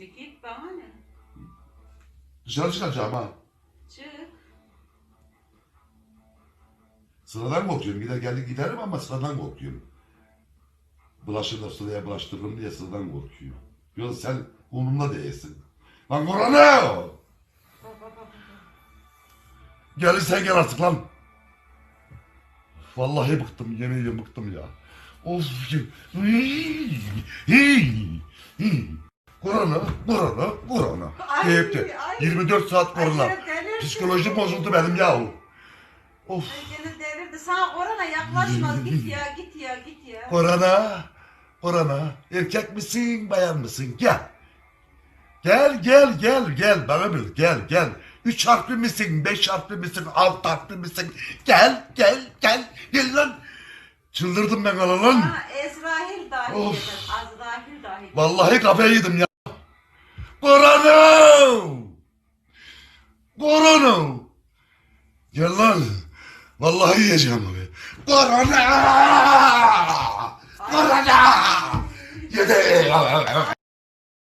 E git bana ne? Dışarı çıkacağım ha. Çık. Sıradan korkuyorum. Gider geldik giderim ama sıradan korkuyorum. Bulaşır da sıraya bulaştırırım diye sıradan korkuyorum. Yoksa sen umurumda değilsin. Lan baba. Gelirsen gel artık lan. Vallahi bıktım, yemin ediyorum bıktım ya. Of. Korona, korona, korona. Ay, Deyip de ay. 24 saat korona. Ay, delirdi. Psikolojim bozuldu benim ya. Of. Ay gene delirdi. Sana korona yaklaşmaz. Git ya git ya git ya. Korona, korona. Erkek misin, bayan mısın? Gel. Gel, gel, gel, gel. Bana bil, gel, gel. Üç harfli misin, beş harfli misin, altı harfli misin? Gel, gel, gel. Gel lan. Çıldırdım ben lan. Bana Ezrahil dahi Of. yedim. Azrahil dahi. Vallahi kafayı yedim ya. Korunun! Korunun! Gel lan. Vallahi yiyeceğim abi. Korona! Korona! Yedi!